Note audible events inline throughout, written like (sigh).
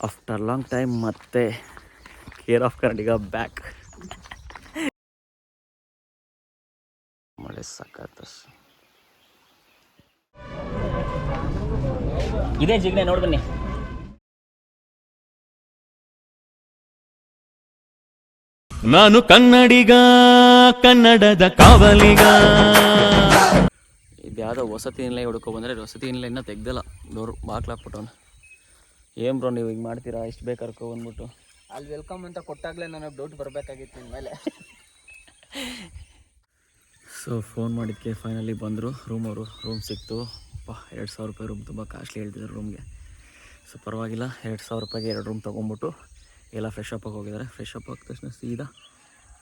After long time ಮತ್ತೆ care of Karnataka back ಮಳೆ ಸಖತ್ ಇದೇ ಜಿಗ್ನೆ ನೋಡಿ ಬನ್ನಿ. ನಾನು ಕನ್ನಡಿಗ ಕನ್ನಡದ ಕಾವಲಿಗ. ಇದು ಯಾವುದೋ ವಸತಿ ನಿಲಯ ಹುಡ್ಕೊ ಬಂದ್ರೆ ವಸತಿ ನಿಲಯನ ತೆಗ್ದಲ್ಲ ತೆಗ್ದಿಲ್ಲ ಡೋರ್ ಬಾಕ್ಲಾಕ್ಬಿಟ್ಟವನು ಏನು ಬ್ರೋ ನೀವು ಹಿಂಗೆ ಮಾಡ್ತೀರಾ? ಇಷ್ಟು ಬೇಕು ಕರ್ಕೊ ಬಂದ್ಬಿಟ್ಟು. ಅಲ್ಲಿ ವೆಲ್ಕಮ್ ಅಂತ ಕೊಟ್ಟಾಗಲೇ ನನಗೆ ಡೌಟ್ ಬರಬೇಕಾಗಿತ್ತು ನಿಮ್ಮ ಮೇಲೆ. ಸೊ ಫೋನ್ ಮಾಡಿದ್ದಕ್ಕೆ ಫೈನಲಿ ಬಂದರು. ರೂಮ್ ಅವರು ರೂಮ್ ಸಿಕ್ತು. ಅಪ್ಪ ಎರಡು ಸಾವಿರ ರೂಪಾಯಿ ರೂಮ್ ತುಂಬ ಕಾಸ್ಟ್ಲಿ ಹೇಳ್ತಿದ್ರು ರೂಮ್ಗೆ ಸೊ ಪರವಾಗಿಲ್ಲ. ಎರಡು ಸಾವಿರ ರೂಪಾಯಿಗೆ ಎರಡು ರೂಮ್ ತೊಗೊಂಬಿಟ್ಟು ಎಲ್ಲ ಫ್ರೆಶ್ ಅಪ್ ಆಗಿ ಹೋಗಿದ್ದಾರೆ ಫ್ರೆಶ್ ಅಪ್ ಆದ ತಕ್ಷಣ ಸೀದಾ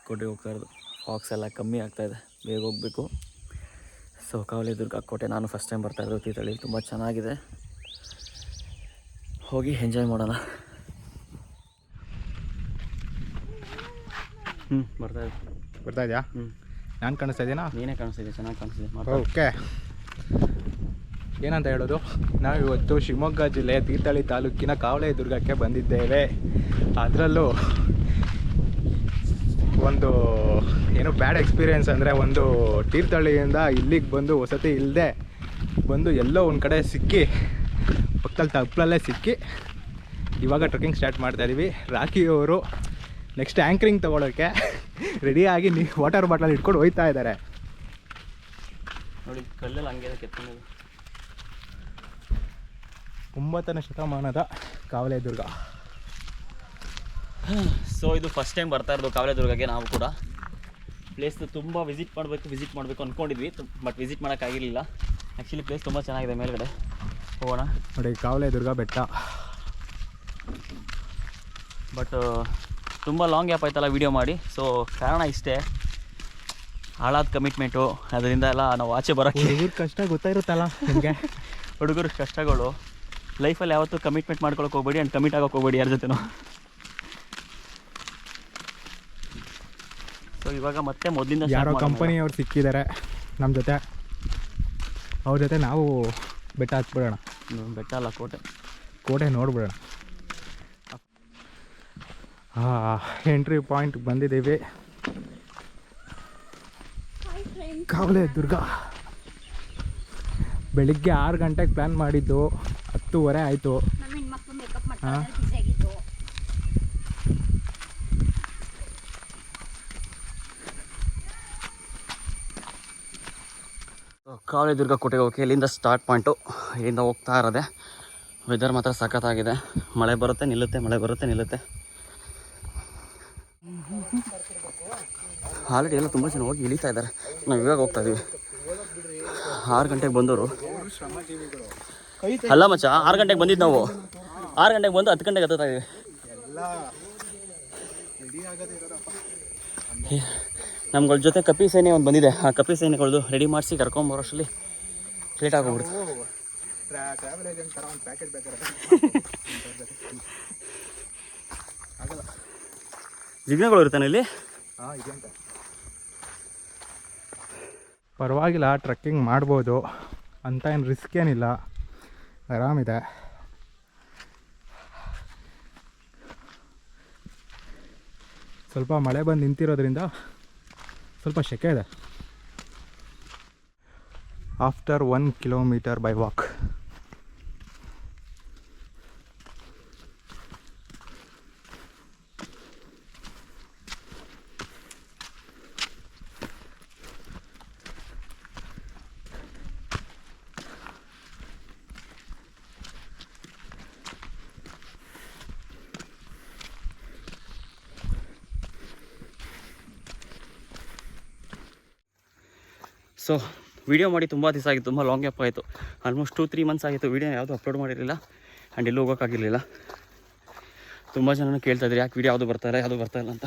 ಕೋಟೆಗೆ ಹೋಗ್ತಾ ಇರೋದು. ಫಾಕ್ಸ್ ಎಲ್ಲ ಕಮ್ಮಿ ಆಗ್ತಾಯಿದೆ ಬೇಗ ಹೋಗಬೇಕು. ಸೊ ಕಾವಲಿ ದುರ್ಗ ಕೋಟೆ ನಾನು ಫಸ್ಟ್ ಟೈಮ್ ಬರ್ತಾಯಿದ್ದೆ ತೀತಳ್ಳಿ ತುಂಬ ಚೆನ್ನಾಗಿದೆ. ಹೋಗಿ ಎಂಜಾಯ್ ಮಾಡೋಣ. ಹ್ಞೂ ಬರ್ತಾ ಇದೆ ಬರ್ತಾ ಇದೆಯಾ? ಹ್ಞೂ ನಾನು ಕಾಣಿಸ್ತಾ ಇದೀನಾ ನೀನೇ ಕಾಣಿಸ್ತಿದೆ ಚೆನ್ನಾಗಿ ಕಾಣಿಸ್ತಿದೆ. ಓಕೆ. ಏನಂತ ಹೇಳೋದು? ನಾವು ಇವತ್ತು ಶಿವಮೊಗ್ಗ ಜಿಲ್ಲೆ ತೀರ್ಥಹಳ್ಳಿ ತಾಲೂಕಿನ ಕಾವಳೆ ದುರ್ಗಕ್ಕೆ ಬಂದಿದ್ದೇವೆ. ಅದರಲ್ಲೂ ಒಂದು ಏನು ಬ್ಯಾಡ್ ಎಕ್ಸ್ಪೀರಿಯೆನ್ಸ್ ಅಂದರೆ ಒಂದು ತೀರ್ಥಹಳ್ಳಿಯಿಂದ ಇಲ್ಲಿಗೆ ಬಂದು ವಸತಿ ಇಲ್ಲದೆ ಬಂದು ಎಲ್ಲೋ ಒಂದು ಕಡೆ ಸಿಕ್ಕಿ ಪಕ್ಕದಲ್ಲಿ ತಪ್ಪಲಲ್ಲೇ ಸಿಕ್ಕಿ ಇವಾಗ ಟ್ರೆಕ್ಕಿಂಗ್ ಸ್ಟಾರ್ಟ್ ಮಾಡ್ತಾ ಇದೀವಿ. ರಾಖಿಯವರು ನೆಕ್ಸ್ಟ್ ಆ್ಯಂಕರಿಂಗ್ ತೊಗೊಳೋಕ್ಕೆ ರೆಡಿಯಾಗಿ ನೀ ವಾಟರ್ ಬಾಟಲ್ ಇಟ್ಕೊಂಡು ಹೋಯ್ತಾ ಇದ್ದಾರೆ. ನೋಡಿ ಕಲ್ಲಲ್ಲಿ ಹಂಗೆ ಕೆತ್ಕೊಂಡು ಒಂಬತ್ತನೇ ಶತಮಾನದ ಕಾವಲೆ ದುರ್ಗ. ಸೊ ಇದು ಫಸ್ಟ್ ಟೈಮ್ ಬರ್ತಾ ಇರೋದು ಕಾವಲೆದುರ್ಗಕ್ಕೆ ನಾವು ಕೂಡ. ಪ್ಲೇಸ್ ತುಂಬ ವಿಸಿಟ್ ಮಾಡಬೇಕು ವಿಸಿಟ್ ಮಾಡಬೇಕು ಅಂದ್ಕೊಂಡಿದ್ವಿ ಬಟ್ ವಿಸಿಟ್ ಮಾಡೋಕ್ಕಾಗಿರಲಿಲ್ಲ ಆ್ಯಕ್ಚುಲಿ ಪ್ಲೇಸ್ ತುಂಬ ಚೆನ್ನಾಗಿದೆ ಮೇಲ್ಗಡೆ. ಹೋಗೋಣ. ನೋಡಿ ಕಾವಲೆ ದುರ್ಗ ಬೆಟ್ಟ ಬಟ್ ತುಂಬ ಲಾಂಗ್ ಗ್ಯಾಪ್ ಆಯ್ತಲ್ಲ ವೀಡಿಯೋ ಮಾಡಿ. ಸೊ ಕಾರಣ ಇಷ್ಟೇ. ಹಾಳಾದ ಕಮಿಟ್ಮೆಂಟು ಅದರಿಂದ ಎಲ್ಲ ನಾವು ಆಚೆ ಬರೋಕ್ಕೆ ಹುಡುಗರು ಕಷ್ಟ ಗೊತ್ತಾಗಿರುತ್ತಲ್ಲ ನಿಮಗೆ? (laughs) ಹುಡುಗರು ಕಷ್ಟಗಳು. ಲೈಫಲ್ಲಿ ಯಾವತ್ತೂ ಕಮಿಟ್ಮೆಂಟ್ ಮಾಡ್ಕೊಳಕ್ಕೆ ಹೋಗ್ಬೇಡಿ ಆ್ಯಂಡ್ ಕಮಿಟ್ ಆಗೋಕೆ ಹೋಗ್ಬೇಡಿ ಯಾರ ಜೊತೆನೂ. ಸೊ ಇವಾಗ ಮತ್ತೆ ಮೊದಲಿಂದ ಯಾರೋ ಕಂಪನಿಯವ್ರು ಸಿಕ್ಕಿದ್ದಾರೆ ನಮ್ಮ ಜೊತೆ. ಅವ್ರ ಜೊತೆ ನಾವು ಬೆಟ್ಟ ಹಾಕ್ಬಿಡೋಣ ಬೆಟ್ಟ ಅಲ್ಲ ಕೋಟೆ. ಕೋಟೆ ನೋಡ್ಬಿಡೋಣ. ಹಾಂ ಎಂಟ್ರಿ ಪಾಯಿಂಟ್ ಬಂದಿದ್ದೀವಿ. ಕಾವಲೆ ದುರ್ಗ. ಬೆಳಿಗ್ಗೆ ಆರು ಗಂಟೆಗೆ ಪ್ಲ್ಯಾನ್ ಮಾಡಿದ್ದು ಹತ್ತೂವರೆ ಆಯಿತು. ಹಾ? ಮಾಡ್ತಾರೆ ಬಿಸಿ ಆಗಿತ್ತು ಕಾವಲೆ ದುರ್ಗ ಕೋಟೆಗೆ ಹೋಗಿ ಇಲ್ಲಿಂದ ಸ್ಟಾರ್ಟ್ ಪಾಯಿಂಟು ಇಲ್ಲಿಂದ ಹೋಗ್ತಾ ಇರೋದೆ. ವೆದರ್ ಮಾತ್ರ ಸಖತ್ತಾಗಿದೆ. ಮಳೆ ಬರುತ್ತೆ, ನಿಲ್ಲುತ್ತೆ, ಮಳೆ ಬರುತ್ತೆ, ನಿಲ್ಲುತ್ತೆ. ಆಲ್ರೆಡಿ ಎಲ್ಲ ತುಂಬ ಜನ ಹೋಗಿ ಇಳಿತಾ ಇದ್ದಾರೆ. ನಾವು ಇವಾಗ ಹೋಗ್ತಾ ಇದೀವಿ. ಆರು ಗಂಟೆಗೆ ಬಂದವರು. ಅಲ್ಲ ಮಚ್ಚ, ಆರು ಗಂಟೆಗೆ ಬಂದಿದ್ದು ನಾವು. ಆರು ಗಂಟೆಗೆ ಬಂದು ಹತ್ತು ಗಂಟೆಗೆ ಹತ್ತುತ್ತಾ ಇದೀವಿ. ನಮ್ಗಳ ಜೊತೆ ಕಪಿ ಸೇನೆ ಒಂದು ಬಂದಿದೆ. ಆ ಕಪಿ ಸೇನೆಗಳದ್ದು ರೆಡಿ ಮಾಡಿಸಿ ಕರ್ಕೊಂಬರೋಷ್ಟರಲ್ಲಿ ಲೇಟ್ ಆಗೋಗ್ಬಿಡ್ತು ಜಿಗ್ನೆಗಳು ಇರ್ತಾನೆ ಇಲ್ಲಿ? ಪರವಾಗಿಲ್ಲ ಟ್ರೆಕ್ಕಿಂಗ್ ಮಾಡ್ಬೋದು. ಅಂತ ಏನು ರಿಸ್ಕ್ ಏನಿಲ್ಲ. ಆರಾಮಿದೆ. ಸ್ವಲ್ಪ ಮಳೆ ಬಂದು ನಿಂತಿರೋದ್ರಿಂದ ಸ್ವಲ್ಪ ಶೆಕೆ ಇದೆ. After one kilometre by walk so video ಮಾಡಿ ತುಂಬ ದಿವಸ ಆಗಿತ್ತು ತುಂಬ ಲಾಂಗ್ ಗ್ಯಾಪ್ ಆಯಿತು. ಆಲ್ಮೋಸ್ಟ್ ಟೂ ತ್ರೀ ಮಂತ್ಸ್ ಆಗಿತ್ತು ವಿಡಿಯೋ ಯಾವುದು ಅಪ್ಲೋಡ್ ಮಾಡಿರಲಿಲ್ಲ. ಆ್ಯಂಡ್ ಎಲ್ಲೂ ಹೋಗೋಕ್ಕಾಗಿರಲಿಲ್ಲ ತುಂಬ ಜನ ಕೇಳ್ತಾ ಇದ್ರು, ಯಾಕೆ ವಿಡಿಯೋ ಯಾವುದು ಬರ್ತಾ ಇಲ್ಲ, ಯಾವುದು ಬರ್ತಾ ಇಲ್ಲ ಅಂತ.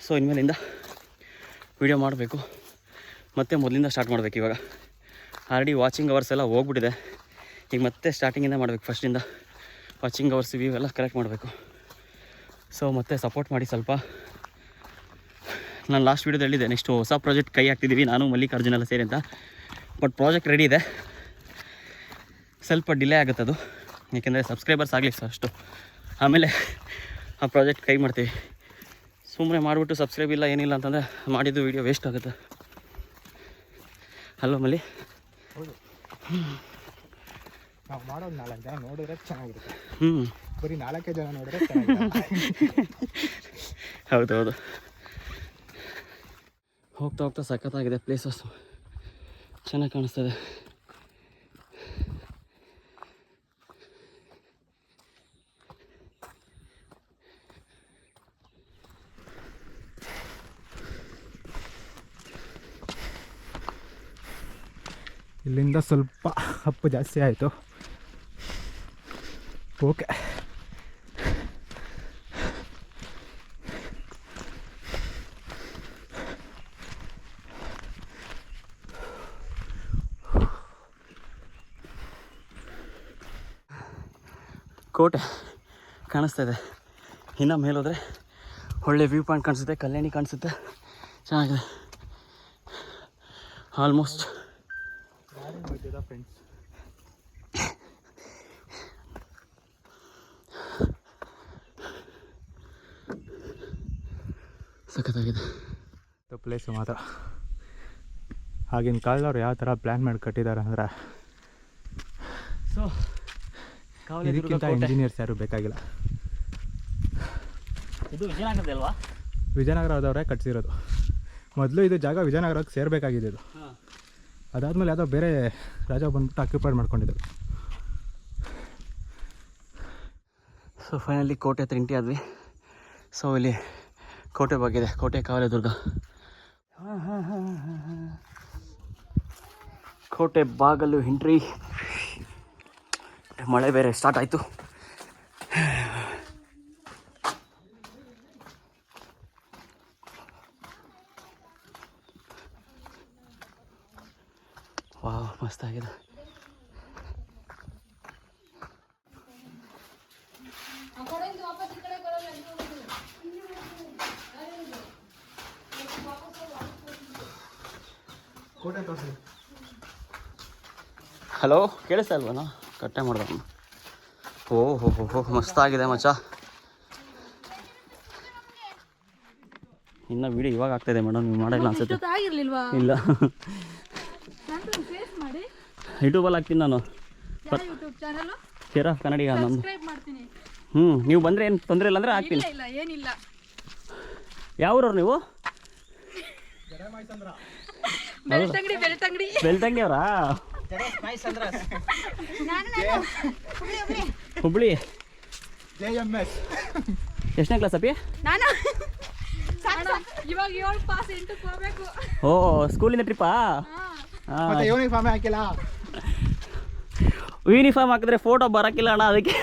ಸೊ ಇನ್ಮೇಲಿಂದ ವಿಡಿಯೋ ಮಾಡಬೇಕು. ಮತ್ತೆ ಮೊದಲಿಂದ ಸ್ಟಾರ್ಟ್ ಮಾಡಬೇಕು ಇವಾಗ. ಆಲ್ರೆಡಿ ವಾಚಿಂಗ್ ಅವರ್ಸ್ ಎಲ್ಲ ಹೋಗ್ಬಿಟ್ಟಿದೆ. ಈಗ ಮತ್ತೆ ಸ್ಟಾರ್ಟಿಂಗಿಂದ ಮಾಡಬೇಕು ಫಸ್ಟಿಂದ ವಾಚಿಂಗ್ ಅವರ್ಸ್ ವ್ಯೂ ಎಲ್ಲ ಕರೆಕ್ಟ್ ಮಾಡಬೇಕು. ಸೊ ಮತ್ತೆ ಸಪೋರ್ಟ್ ಮಾಡಿ ಸ್ವಲ್ಪ. ನಾನು ಲಾಸ್ಟ್ ವೀಡಿಯೋದಲ್ಲಿ ಹೇಳಿದೆ ನೆಕ್ಸ್ಟು ಹೊಸ ಪ್ರಾಜೆಕ್ಟ್ ಕೈ ಹಾಕ್ತಿದ್ದೀವಿ ನಾನು ಮಲ್ಲಿಕಾರ್ಜುನ ಎಲ್ಲ ಸೇರಿ ಅಂತ. ಬಟ್ ಪ್ರಾಜೆಕ್ಟ್ ರೆಡಿ ಇದೆ. ಸ್ವಲ್ಪ ಡಿಲೇ ಆಗುತ್ತೆ ಅದು. ಏಕೆಂದರೆ ಸಬ್ಸ್ಕ್ರೈಬರ್ಸ್ ಆಗಲಿ ಸರ್ ಅಷ್ಟು ಆಮೇಲೆ ಆ ಪ್ರಾಜೆಕ್ಟ್ ಕೈ ಮಾಡ್ತೀವಿ. ಸುಮ್ಮನೆ ಮಾಡಿಬಿಟ್ಟು ಸಬ್ಸ್ಕ್ರೈಬ್ ಇಲ್ಲ ಏನಿಲ್ಲ ಅಂತಂದರೆ ಮಾಡಿದ್ದು ವೀಡಿಯೋ ವೇಸ್ಟ್ ಆಗುತ್ತೆ. ಹಲೋ ಮಲ್ಲಿ? ನಾವು ಮಾಡೋದು ನಾಲ್ಕು ಜನ ನೋಡಿದ್ರೆ ಚೆನ್ನಾಗಿರುತ್ತೆ. ಹ್ಞೂ ಬರೀ ನಾಲ್ಕೇ ಜನ ನೋಡಿದ್ರೆ ಚೆನ್ನಾಗಿರುತ್ತೆ. (laughs) ಹೌದು ಹೌದು. ಹೋಗ್ತಾ ಹೋಗ್ತಾ ಸಖತ್ತಾಗಿದೆ ಪ್ಲೇಸಸ್ ಚೆನ್ನಾಗಿ ಕಾಣಿಸ್ತದೆ. ಇಲ್ಲಿಂದ ಸ್ವಲ್ಪ ಅಪ್ಪು ಜಾಸ್ತಿ ಆಯಿತು. ಓಕೆ ಕೋಟೆ ಕಾಣಿಸ್ತಾ ಇದೆ. ಇನ್ನು ಮೇಲೋದ್ರೆ ಒಳ್ಳೆ ವ್ಯೂ ಪಾಯಿಂಟ್ ಕಾಣಿಸುತ್ತೆ ಕಲ್ಯಾಣಿ ಕಾಣಿಸುತ್ತೆ. ಚೆನ್ನಾಗಿದೆ. ಆಲ್ಮೋಸ್ಟ್ ಫ್ರೆಂಡ್ಸ್ ಸಖತ್ತಾಗಿದೆ ಪ್ಲೇಸು ಮಾತ್ರ. ಆಗಿನ ಕಾಲದವ್ರು ಯಾವ ಥರ ಪ್ಲ್ಯಾನ್ ಮಾಡಿ ಕಟ್ಟಿದ್ದಾರೆ ಅಂದರೆ. ಸೊ ಇದಕ್ಕಿಂತ ಇಂಜಿನಿಯರ್ಸ್ ಯಾರು ಬೇಕಾಗಿಲ್ಲ. ಇದು ವಿಜಯನಗರದ ಅಲ್ವಾ? ವಿಜಯನಗರದವರೇ ಕಟ್ಸಿರೋದು. ಮೊದಲು ಇದು ಜಾಗ ವಿಜಯನಗರಕ್ಕೆ ಸೇರಬೇಕಾಗಿದೆ ಇದು. ಅದಾದಮೇಲೆ ಯಾವುದೋ ಬೇರೆ ರಾಜ ಬಂದ್ಬಿಟ್ಟು ಆಕ್ಯುಪೈಡ್ ಮಾಡ್ಕೊಂಡಿದ್ದರು ಸೊ ಫೈನಲಿ ಕೋಟೆ ಹತ್ರ ಇಂಟಿ ಆದ್ವಿ. ಸೊ ಇಲ್ಲಿ ಕೋಟೆ ಬಗ್ಗೆ ಕೋಟೆ ಕಾವಲೆ ದುರ್ಗ. ಕೋಟೆ ಬಾಗಲು ಎಂಟ್ರಿ ಮಳೆ ಬೇರೆ ಸ್ಟಾರ್ಟ್ ಆಯಿತು. ವಾ ಮಸ್ತಾಗಿದೆ ಆಗಿದೆ. ಹಲೋ ಕೇಳಿಸ್ತಾ ಇಲ್ವನ ಕಟ್ಟೆ ಮಾಡ್ದ ಓ ಹೋ ಹೋ ಹೋ ಮಸ್ತಾಗಿದೆ ಮಚ್ಚ. ಇನ್ನ ವಿಡಿಯೋ ಇವಾಗ ಆಗ್ತಾಯಿದೆ ಮೇಡಮ್ ನೀವು ಮಾಡಿಲ್ಲ ಅನ್ಸುತ್ತೆ. ಇಲ್ಲ. ಯೂಟ್ಯೂಬಲ್ಲಿ ಹಾಕ್ತೀನಿ ನಾನು. ಕೇರ್ ಆಫ್ ಕನ್ನಡಿಗ ನಮ್ಮದು ಮಾಡ್ತೀನಿ. ಹ್ಞೂ ನೀವು ಬಂದರೆ ಏನು ತೊಂದರೆ ಇಲ್ಲ ಅಂದರೆ ಹಾಕ್ತೀನಿ. ಇಲ್ಲ ಇಲ್ಲ ಏನಿಲ್ಲ. ಯಾವ ಊರವ್ರು ನೀವು? ಬೆಳ್ತಂಗಡಿ ಬೆಳ್ತಂಗಡಿ. ಬೆಳ್ತಂಗಿ ಅವರಾ? Hubli, Hubli. Hubli. J M S. ಎಷ್ಟನೇ ಕ್ಲಾಸ್ ಅಪ್ಪಿ ನಾನು. ಸಾಕು, ಸಾಕು. ಇವಾಗ ಏಳು ಪಾಸ್ ಎಂಟಕ್ಕೆ ಹೋಗ್ಬೇಕು. ಓ ಸ್ಕೂಲಿಂದ ಟ್ರಿಪ್ಪಾ ಹಾ. ಮತ್ತೆ ಯೂನಿಫಾರ್ಮೇ ಹಾಕಿಲ್ಲ? ಯೂನಿಫಾರ್ಮ್ ಹಾಕಿದ್ರೆ ಫೋಟೋ ಬರಕ್ಕಿಲ್ಲ ಅಣ್ಣ ಅದಕ್ಕೆ.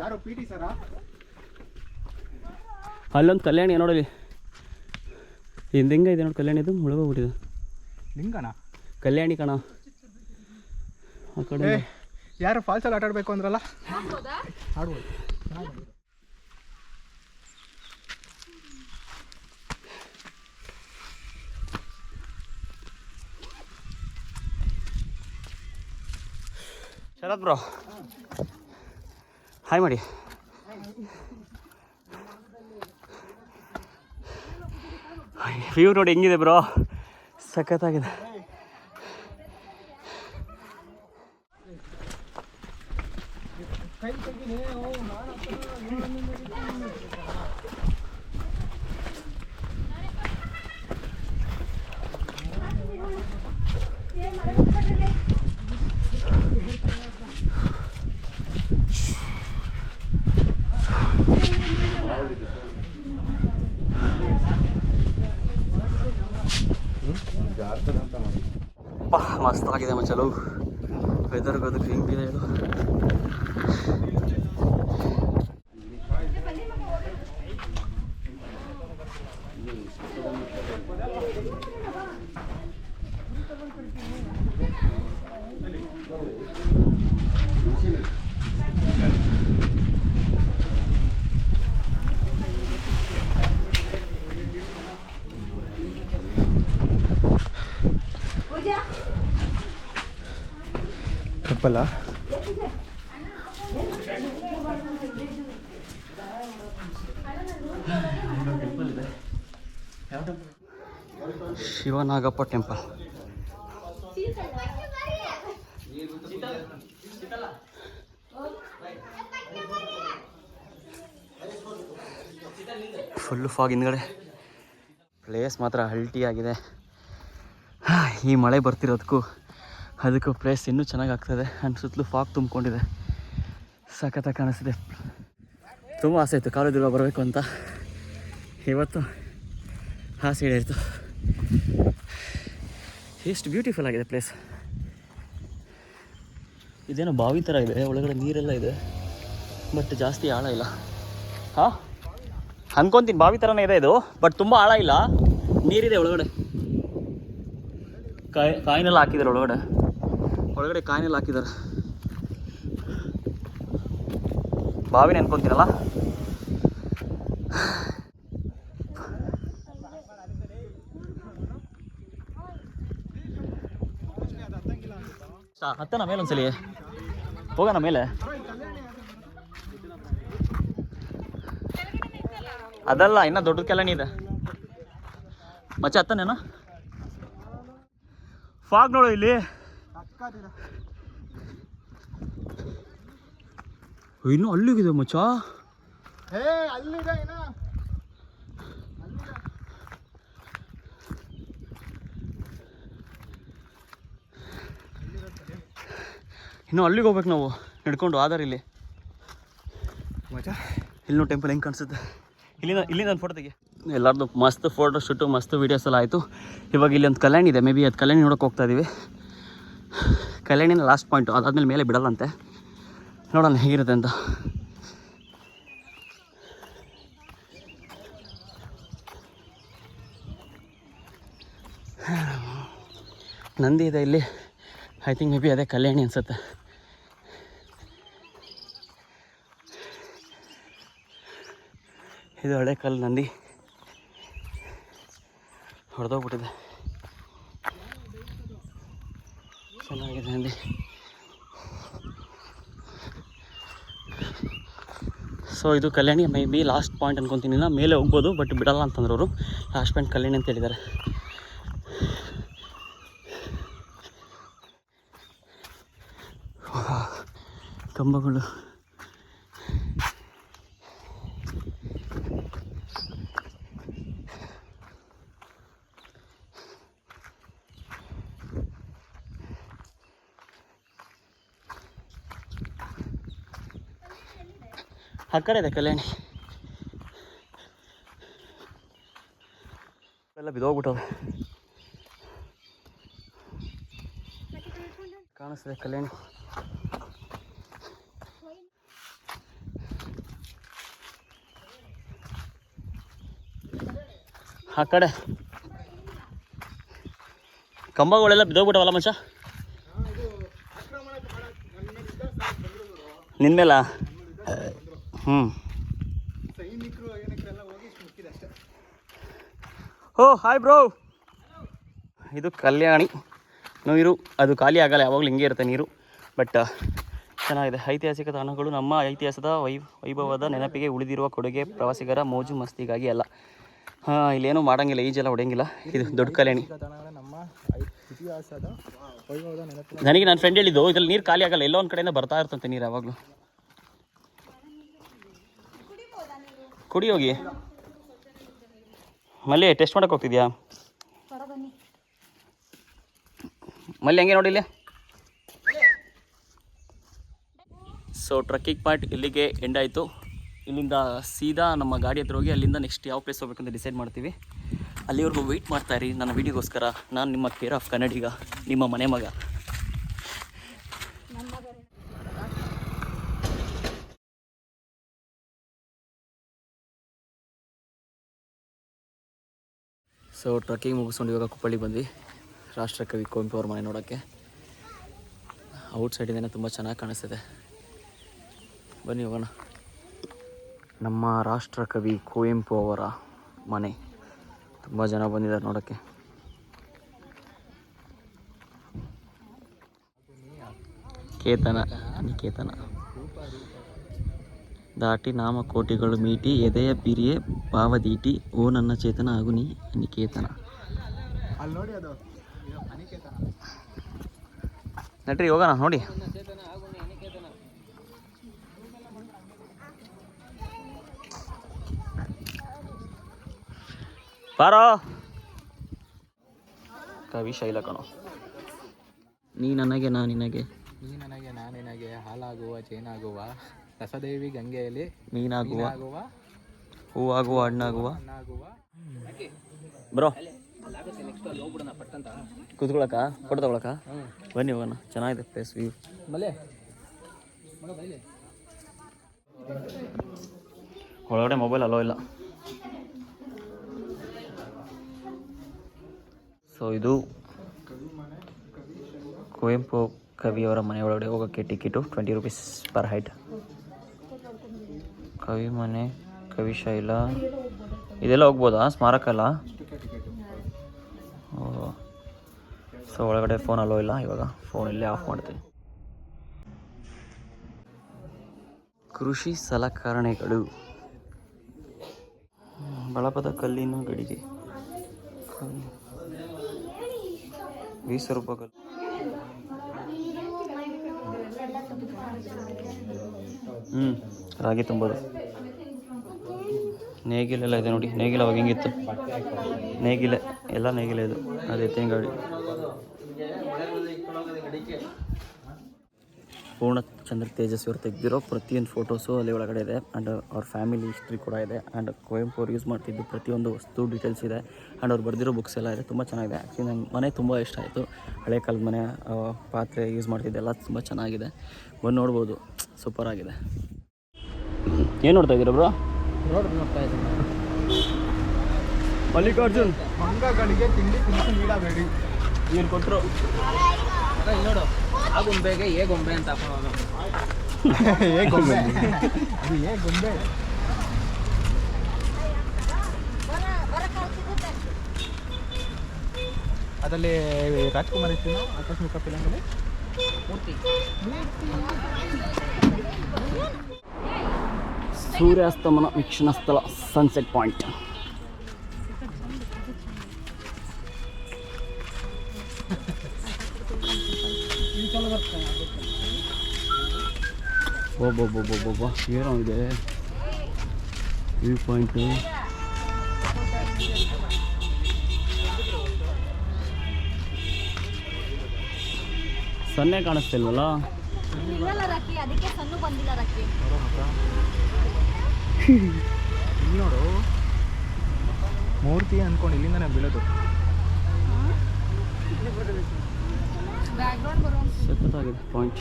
ಯಾರು ಪಿ ಟಿ ಸರ ಅಲ್ಲೊಂದು ಕಲ್ಯಾಣಿ ನೋಡಲಿ. ಹಿಂದೆ ಹೆಂಗೆ ಇದೆ ನೋಡಿ ಕಲ್ಯಾಣಿ ಇದು ಮುಳುಗೋಗ್ಬಿಟ್ಟಿದೆ ಲಿಂಗನ ಕಲ್ಯಾಣಿ ಕಣ. ಆ ಕಡೆ ಯಾರು ಫಾಲ್ಸಲ್ಲಿ ಆಟ ಆಡಬೇಕು ಅಂದ್ರಲ್ಲ? ಆಡ್ಬೋದು ಶರತ್ ಬ್ರೋ. ಹಾಯ್ ಮಾಡಿ ವ್ಯೂ ನೋಡಿ ಹೆಂಗಿದೆ ಬ್ರೋ ಸಖತ್ತಾಗಿದೆ. ಅಪ್ಪ ಮಸ್ತಾಗಿದೆ ಮಚ್ಚಲು ವೆದರ್ಗೆ ಅದಕ್ಕೆ ಹೆಂಗಿದೆ ಇದು ಚಪ್ಪಲ್ಲ ಶಿವನಾಗಪ್ಪ ಟೆಂಪಲ್ ಫುಲ್ಲು ಫಾಗ್ ಹಿಂದ್ಗಡೆ. ಪ್ಲೇಸ್ ಮಾತ್ರ ಹಲ್ಟಿ ಆಗಿದೆ ಈ ಮಳೆ ಬರ್ತಿರೋದಕ್ಕೂ ಅದಕ್ಕೂ ಪ್ಲೇಸ್ ಇನ್ನೂ ಚೆನ್ನಾಗಿ ಆಗ್ತದೆ ಆ್ಯಂಡ್ ಸುತ್ತಲೂ ಫಾಗ್ ತುಂಬಿಕೊಂಡಿದೆ. ಸಖತ್ತಾಗಿ ಕಾಣಿಸ್ತಿದೆ. ತುಂಬ ಆಸೆ ಇತ್ತು. ಕಾಲೇಜಿರುವ ಬರಬೇಕು ಅಂತ. ಇವತ್ತು ಆಸೆ ಈಡೇರಿತು ಎಷ್ಟು ಬ್ಯೂಟಿಫುಲ್ ಆಗಿದೆ ಪ್ಲೇಸ್ ಇದೇನೋ ಬಾವಿ ಥರ ಇದೆ. ಒಳಗಡೆ ನೀರೆಲ್ಲ ಇದೆ. ಬಟ್ ಜಾಸ್ತಿ ಆಳ ಇಲ್ಲ. ಹಾಂ? ಅನ್ಕೊಂತೀನಿ. ಬಾವಿ ಥರನೇ ಇದೆ ಇದು. ಬಟ್ ತುಂಬ ಆಳ ಇಲ್ಲ. ನೀರಿದೆ ಒಳಗಡೆ. ಕಾಯಿ ಕಾಯಿನೆಲ್ಲ ಹಾಕಿದ್ದಾರೆ ಒಳಗಡೆ. ಒಳಗಡೆ ಕಾಯಿನಲ್ಲಿ ಹಾಕಿದ್ದಾರೆ. ಬಾವಿ ಅನ್ಕೊಂತೀನಲ್ಲ ಸ್ಟಾ- ಹತ್ತನ ಮೇಲೆ ಒಂದ್ಸಲಿ. ಹೋಗೋಣ ಮೇಲೆ. ಅದಲ್ಲ, ಇನ್ನ ದೊಡ್ಡ ಕೆಲಣಿ ಇದೆ. ಮಚ್ಚ ಹತ್ತನೇನಾ ಫಾಗ್ ನೋಡು ಇಲ್ಲಿ. ಇನ್ನು ಅಲ್ಲಿಗಿದೆ ಮಚ್ಚ? ಏ ಅಲ್ಲಿದೆ ಇನ್ನು. ಅಲ್ಲಿಗೆ ಹೋಗ್ಬೇಕು ನಾವು. ನಡ್ಕೊಂಡು ಆಧಾರ ಇಲ್ಲಿ. ಮಚ್ಚ. ನೋಡಿ ಟೆಂಪಲ್ ಹೆಂಗೆ ಕಾಣಿಸುತ್ತೆ? ಇಲ್ಲಿ ಇಲ್ಲಿ ನಾನು ಫೋಟೋ ತೆಗಿ. ಎಲ್ಲರದ್ದು ಮಸ್ತ್ ಫೋಟೋ ಶೂಟು ಮಸ್ತ್ ವೀಡಿಯೋಸ್ ಎಲ್ಲ ಆಯಿತು. ಇವಾಗ ಇಲ್ಲಿ ಒಂದು ಕಲ್ಯಾಣ ಇದೆ. ಮೇ ಬಿ ಅದು ಕಲ್ಯಾಣ ನೋಡೋಕೆ ಹೋಗ್ತಾ ಇದ್ದೀವಿ ಕಲ್ಯಾಣಿನ ಲಾಸ್ಟ್ ಪಾಯಿಂಟು ಅದಾದಮೇಲೆ ಮೇಲೆ ಬಿಡಲ್ಲಂತೆ. ನೋಡೋಣ ಹೇಗಿರುತ್ತೆ ಅಂತ. ನಂದಿ ಇದೆ ಇಲ್ಲಿ. ಐ ಥಿಂಕ್ ಮೇ ಬಿ ಅದೇ ಕಲ್ಯಾಣಿ ಅನಿಸುತ್ತೆ. ಇದು ಹಳೆ ಕಲ್ಲು ನಂದಿ. ಹೊಡೆದೋಗ್ಬಿಟ್ಟಿದೆ. ಚೆನ್ನಾಗಿದೆ ಅಲ್ಲಿ ಸೊ ಇದು ಕಲ್ಯಾಣಿ, ಮೇ ಬಿ ಲಾಸ್ಟ್ ಪಾಯಿಂಟ್ ಅನ್ಕೊತೀನಿ ನಾ ಮೇಲೆ ಹೋಗ್ಬೋದು ಬಟ್ ಬಿಡಲ್ಲ ಅಂತಂದ್ರೆ ಅವರು. ಲಾಸ್ಟ್ ಪಾಯಿಂಟ್ ಕಲ್ಯಾಣಿ ಅಂತ ಹೇಳಿದ್ದಾರೆ. ಕಂಬಗಳು. ಆ ಕಡೆ ಇದೆ ಕಲ್ಯಾಣಿ. ಎಲ್ಲ ಬಿದ್ದೋಗ್ಬಿಟ್ಟವೆ ಕಾಣಿಸ್ತದೆ ಕಲ್ಯಾಣಿ. ಆ ಕಡೆ. ಕಂಬಗಳೆಲ್ಲ ಬಿದ್ದೋಗ್ಬಿಟ್ಟವಲ್ಲ ಮಚ್ಚ? ನಿನ್ಮೇಲ ಹ್ಞೂ ಓ ಹಾಯ್ ಬ್ರೋ. ಇದು ಕಲ್ಯಾಣಿ. ನೀರು ಅದು ಖಾಲಿ ಆಗಲ್ಲ ಯಾವಾಗಲೂ ಹಿಂಗೆ ಇರುತ್ತೆ ನೀರು. ಬಟ್ ಚೆನ್ನಾಗಿದೆ. ಐತಿಹಾಸಿಕ ತಾಣಗಳು ನಮ್ಮ ಐತಿಹಾಸದ ವೈ ವೈಭವದ ನೆನಪಿಗೆ ಉಳಿದಿರುವ ಕೊಡುಗೆ ಪ್ರವಾಸಿಗರ ಮೋಜು ಮಸ್ತಿಗಾಗಿ ಅಲ್ಲ. ಹಾಂ ಇಲ್ಲೇನೂ ಮಾಡೋಂಗಿಲ್ಲ ಈಜೆಲ್ಲ ಹೊಡೆಯಂಗಿಲ್ಲ. ಇದು ದೊಡ್ಡ ಕಲ್ಯಾಣಿ. ನಮ್ಮ ಐ- ವೈಭವದ ನೆನಪು ನನಗೆ ನನ್ನ ಫ್ರೆಂಡ್ ಹೇಳಿದ್ದು ಇದರಲ್ಲಿ ನೀರು ಖಾಲಿ ಆಗಲ್ಲ ಎಲ್ಲೋ ಒಂದು ಕಡೆಯಿಂದ ಬರ್ತಾ ಇರ್ತಂತೆ ನೀರು ಯಾವಾಗಲೂ. ಕುಡಿ ಹೋಗಿ. ಮಲ್ಲಿ ಟೆಸ್ಟ್ ಮಾಡಕ್ಕೆ ಹೋಗ್ತಿದ್ಯಾ? ಮಲ್ಲಿ, ಹಂಗೆ ನೋಡಿ ಇಲ್ಲಿ. ಸೊ ಟ್ರಕ್ಕಿಂಗ್ ಪಾರ್ಟ್ ಇಲ್ಲಿಗೆ ಎಂಡ್ ಆಯಿತು. ಇಲ್ಲಿಂದ ಸೀದಾ ನಮ್ಮ ಗಾಡಿ ಹತ್ರ ಹೋಗಿ ಅಲ್ಲಿಂದ ನೆಕ್ಸ್ಟ್ ಯಾವ ಪ್ಲೇಸ್ ಹೋಗ್ಬೇಕಂತ ಡಿಸೈಡ್ ಮಾಡ್ತೀವಿ. ಅಲ್ಲಿವರೆಗೂ ವೆಯ್ಟ್ ಮಾಡ್ತಾ ಇರಿ. ನನ್ನ ವೀಡಿಯೋಗೋಸ್ಕರ ನಾನು ನಿಮ್ಮ ಕೇರ್ ಆಫ್ ಕನ್ನಡಿಗ, ನಿಮ್ಮ ಮನೆ ಮಗ. ಸೊ ಟ್ರಕ್ಕಿಂಗ್ ಮುಗಿಸ್ಕೊಂಡು ಇವಾಗ ಕುಪ್ಪಳ್ಳಿ ಬಂದ್ವಿ. ರಾಷ್ಟ್ರಕವಿ ಕುವೆಂಪು ಅವ್ರ ಮನೆ ನೋಡೋಕ್ಕೆ. ಔಟ್ ಸೈಡಿಂದನೇ ತುಂಬ ಚೆನ್ನಾಗಿ ಕಾಣಿಸ್ತಿದೆ. ಬನ್ನಿ ಹೋಗೋಣ. ನಮ್ಮ ರಾಷ್ಟ್ರಕವಿ ಕುವೆಂಪು ಅವರ ಮನೆ. ತುಂಬ ಜನ ಬಂದಿದ್ದಾರೆ ನೋಡೋಕ್ಕೆ. ಕೇತನ, ನಿಕೇತನ. ದಾಟಿ ನಾಮ ಕೋಟಿಗಳು ಮೀಟಿ ಎದೆಯ ಪಿರಿಯೆ ಭಾವದೀಟಿ ಓ ನನ್ನ ಚೇತನ ಹಾಗೂ ನೀ ಅನಿಕೇತನ. ನಟ್ರಿ ಹೋಗೋಣ, ನೋಡಿ. ಬಾರೋ ಕವಿ ಶೈಲ ಕಣೋ. ನೀ ನನಗೆ, ನಾ ನಿನಗೆ. ನೀ ನನಗೆ, ನಾ ನಿನಗೆ ಹಾಲಾಗುವ ಚೇನಾಗುವ ರಸದೇವಿ ಗಂಗೆಯಲ್ಲಿ ಮೀನಾಗುವ. ಆಗುವ ಹೂವಾಗುವ ಹಣ್ಣಾಗುವ. ಬ್ರೋ. ಕೂತ್ಕೊಳಕ? ಫೋಟೋ ತಗೊಳಕ? ಬನ್ನಿ ಹೋಗೋಣ. ಚೆನ್ನಾಗಿದೆ ಪ್ಲೇಸ್ ವ್ಯೂ ಒಳಗಡೆ ಮೊಬೈಲ್ ಅಲೋ ಇಲ್ಲ. ಸೊ ಇದು ಕುವೆಂಪು ಕವಿಯವರ ಮನೆ ಒಳಗಡೆ ಹೋಗೋಕ್ಕೆ ticket twenty rupees per head ಕವಿ ಮನೆ, ಕವಿ ಶೈಲ. ಇದೆಲ್ಲ ಹೋಗ್ಬೋದಾ? ಸ್ಮಾರಕ ಅಲ್ಲ ಓ. ಸೊ ಒಳಗಡೆ ಫೋನ್ ಅಲ್ಲೋ ಇಲ್ಲ? ಇವಾಗ ಫೋನ್ ಇಲ್ಲೇ ಆಫ್ ಮಾಡ್ತೀನಿ. ಕೃಷಿ ಸಲಕರಣೆಗಳು. ಬಳಪದ ಕಲ್ಲಿನ ಗಡಿಗೆ. ವೀಸ ರೂಪಾಯಿ ಹ್ಞೂ ರಾಗಿ ತುಂಬೋದು. ನೇಗಿಲೆಲ್ಲ ಇದೆ ನೋಡಿ. ನೇಗಿಲ ಅವಾಗ ಹೆಂಗಿತ್ತು? ನೇಗಿಲೆ, ಎಲ್ಲ ನೇಗಿಲೆ ಇದು. ಅದೇ ಎತ್ತಿನ ಗಾಡಿ ಪೂರ್ಣಚಂದ್ರ ತೇಜಸ್ವಿ ಅವರು ತೆಗೆದಿರೋ ಪ್ರತಿಯೊಂದು ಫೋಟೋಸು ಅಲ್ಲಿ ಒಳಗಡೆ ಇದೆ. ಆ್ಯಂಡ್ ಅವ್ರ ಫ್ಯಾಮಿಲಿ ಹಿಸ್ಟ್ರಿ ಕೂಡ ಇದೆ. ಆ್ಯಂಡ್ ಕುವೆಂಪು ಅವ್ರು ಯೂಸ್ ಮಾಡ್ತಿದ್ದು ಪ್ರತಿಯೊಂದು ವಸ್ತು ಡೀಟೇಲ್ಸ್ ಇದೆ. ಆ್ಯಂಡ್ ಅವ್ರು ಬರೆದಿರೋ ಬುಕ್ಸ್ ಎಲ್ಲ ಇದೆ. ತುಂಬ ಚೆನ್ನಾಗಿದೆ. ಆ್ಯಕ್ಚುಲಿ ನಂಗೆ ಮನೆ ತುಂಬ ಇಷ್ಟ ಆಯಿತು. ಹಳೆ ಕಾಲದ ಮನೆ ಪಾತ್ರೆ ಯೂಸ್ ಮಾಡ್ತಿದ್ದೆಲ್ಲ ತುಂಬ ಚೆನ್ನಾಗಿದೆ. ಬಂದು ನೋಡ್ಬೋದು. ಸೂಪರ್ ಆಗಿದೆ. ಏನು ನೋಡ್ತಾ ಇದ್ದೀರಾ ಬ್ರೋ ರೋಡ್ ನೋಡ್ತಾ ಇದ್ದೀನಿ. ಮಲ್ಲಿಕಾರ್ಜುನ್. ಮಂಗಗಳಿಗೆ ತಿಂಡಿ ತಿನಿಸು ನೀಡಬೇಡಿ. ನೀರು ಕೊಟ್ಟರು ನೋಡು. ಆ ಗೊಂಬೆಗೆ ಏ ಗೊಂಬೆ ಅಂತ ಹೇ (laughs) ಏ ಗೊಂಬೆ. ಅದು ಏ ಗೊಂಬೆ. ಅದರಲ್ಲಿ ರಾಜ್ಕುಮಾರ್ ಇತ್ತು ಆಕಸ್ಮಿಕ ಫಿಲಮಲ್ಲಿ ಸೂರ್ಯಾಸ್ತಮನ ವೀಕ್ಷಣ ಸ್ಥಳ ಸನ್ಸೆಟ್ ಪಾಯಿಂಟ್ ಒಬ್ಬೊಬ್ಬೊಬ್ಬೊಬ್ಬ ಏನೋ ಇದೆ. ವ್ಯೂ ಪಾಯಿಂಟು ಸನ್ನೆ ಕಾಣಿಸ್ತಿಲ್ವಲ್ಲ? ಇಲ್ಲಲ್ಲ ರಕ್ಕಿ ಅದಕ್ಕೆ ಸಣ್ಣ ಬಂದಿಲ್ಲ ರಕ್ಕಿ (laughs) ಇಲ್ಲಿ ನೋಡು. ಮೂರ್ತಿ ಅನ್ಕೊಂಡು ಇಲ್ಲಿಂದ ನಾನು ಬೀಳೋದು ಸಖತ್ತಾಗಿದೆ ಪಾಯಿಂಟ್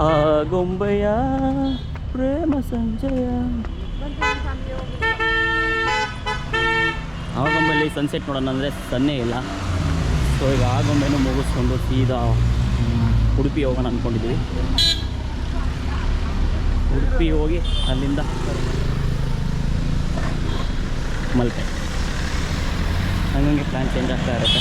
ಆ ಗೊಂಬೆಯ ಪ್ರೇಮ ಸಂಜಯ. ಆ ಗೊಂಬೆಯಲ್ಲಿ ಸನ್ಸೆಟ್ ನೋಡೋಣ ಅಂದರೆ ಸನ್ನೇ ಇಲ್ಲ. ಸೊ ಈಗ ಆ ಗೊಂಬೆನೂ ಮುಗಿಸ್ಕೊಂಡು ಸೀದಾ ಉಡುಪಿ ಹೋಗೋಣ ಅಂದ್ಕೊಂಡಿದ್ದೀವಿ ಉಡುಪಿ ಹೋಗಿ ಅಲ್ಲಿಂದ ಮಲ್ಪೆ. ಹಂಗಂಗೆ ಪ್ಲ್ಯಾನ್ ಚೇಂಜ್ ಆಗ್ತಾ ಇರುತ್ತೆ.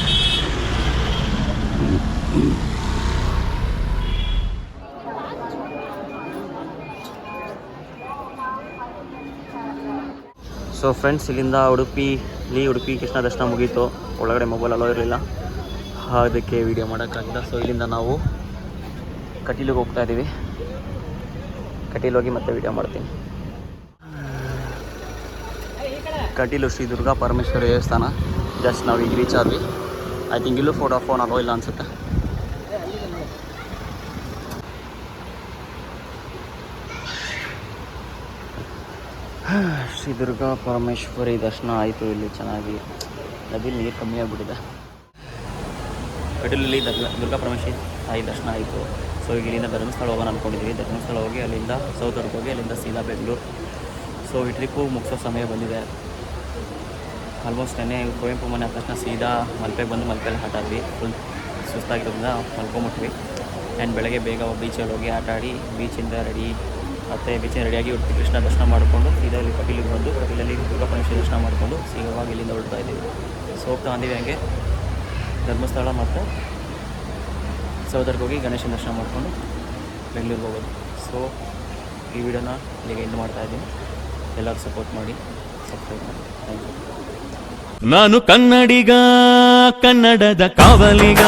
ಸೊ ಫ್ರೆಂಡ್ಸ್ ಇಲ್ಲಿಂದ ಉಡುಪಿಲಿ ಉಡುಪಿ ಕೃಷ್ಣ ದರ್ಶನ ಮುಗೀತು. ಒಳಗಡೆ ಮೊಬೈಲ್ ಅಲೋ ಇರಲಿಲ್ಲ. ಅದಕ್ಕೆ ವಿಡಿಯೋ ಮಾಡೋಕ್ಕಾಗಿಲ್ಲ. ಸೊ ಇಲ್ಲಿಂದ ನಾವು ಕಟೀಲಿಗೆ ಹೋಗ್ತಾ ಇದ್ದೀವಿ ಕಟೀಲ್ ಹೋಗಿ ಮತ್ತೆ ವಿಡಿಯೋ ಮಾಡ್ತೀನಿ. ಕಟೀಲು ಶ್ರೀ ದುರ್ಗಾ ಪರಮೇಶ್ವರಿ ದೇವಸ್ಥಾನ. ಜಸ್ಟ್ ನಾವು ಈಗ ರೀಚ್ ಆದ್ವಿ ಐ ಥಿಂಕ್ ಇಲ್ಲೂ ಫೋಟೋ ಫೋನ್ ಆಗೋ ಇಲ್ಲ ಅನ್ಸುತ್ತೆ. (sighs) ಶ್ರೀ ದುರ್ಗಾ ಪರಮೇಶ್ವರಿ ದರ್ಶನ ಆಯಿತು, ಇಲ್ಲಿ ಚೆನ್ನಾಗಿ ನದಿಲಿ ನೀರು ಕಮ್ಮಿ ಆಗಿಬಿಟ್ಟಿದೆ. ಕಟೀಲಲ್ಲಿ ದುರ್ಗಾ ಪರಮೇಶ್ವರಿ ತಾಯಿ ದರ್ಶನ ಆಯಿತು. ಸೊ ಈಗ ಇಲ್ಲಿಂದ ಧರ್ಮಸ್ಥಳ ಹೋಗೋಣ ಅಂದ್ಕೊಂಡಿದ್ವಿ ಧರ್ಮಸ್ಥಳ ಹೋಗಿ ಅಲ್ಲಿಂದ ಸೌತಡ್ಗೆ ಹೋಗಿ ಅಲ್ಲಿಂದ ಸೀದಾ ಬೆಂಗಳೂರು. ಸೊ ಈ ಟ್ರಿಪ್ಪು ಮುಗಿಸೋ ಸಮಯ ಬಂದಿದೆ. ಆಲ್ಮೋಸ್ಟ್ ನೆನ್ನೆ ಕುವೆಂಪು ಮನೆ ಆದ ತಕ್ಷಣ ಸೀದಾ ಮಲ್ಪೆಗೆ ಬಂದು ಮಲ್ಪೆಯಲ್ಲಿ ಆಟ ಆದ್ವಿ ಫುಲ್ ಸುಸ್ತಾಗಿರೋದ್ರಿಂದ ಮಲ್ಕೊಂಬಿಟ್ವಿ. ಆ್ಯಂಡ್ ಬೆಳಗ್ಗೆ ಬೇಗ ಬೀಚಲ್ಲಿ ಹೋಗಿ ಆಟ ಆಡಿ ಬೀಚಿಂದ ರೆಡಿ ಮತ್ತು ಬೀಚಿಂದ ರೆಡಿಯಾಗಿ ಉಡುಪಿ ಕೃಷ್ಣ ದರ್ಶನ ಮಾಡಿಕೊಂಡು ಸೀದಾ ಇಲ್ಲಿ ಕಟೀಲಿಗೆ ಬಂದು ಕಟೀಲಲ್ಲಿ ದುರ್ಗಾ ಪರಮೇಶ್ವರಿ ದರ್ಶನ ಮಾಡಿಕೊಂಡು ಸೀದವಾಗಿ ಇಲ್ಲಿಂದ ಹೊರಡ್ತಾ ಇದ್ದೀವಿ. ಸೊ ಹೋಗ್ತಾ ಹಾಗೆ ಹಂಗೆ. ಧರ್ಮಸ್ಥಳ ಮತ್ತು ಸೌದರ್ಗೆ ಹೋಗಿ ಗಣೇಶನ ದರ್ಶನ ಮಾಡಿಕೊಂಡು ಬೆಂಗಳೂರಿಗೆ ಹೋಗೋದು. ಸೊ ಈ ವಿಡಿಯೋನ ಇಲ್ಲಿಗೆ ಎಂಡ್ ಮಾಡ್ತಾ ಇದ್ದೀನಿ. ಎಲ್ಲರೂ ಸಪೋರ್ಟ್ ಮಾಡಿ ಸಬ್ಸ್ಕ್ರೈಬ್ ಮಾಡಿ. ಥ್ಯಾಂಕ್ ಯು ನಾನು ಕನ್ನಡಿಗ, ಕನ್ನಡದ ಕಾವಲಿಗ.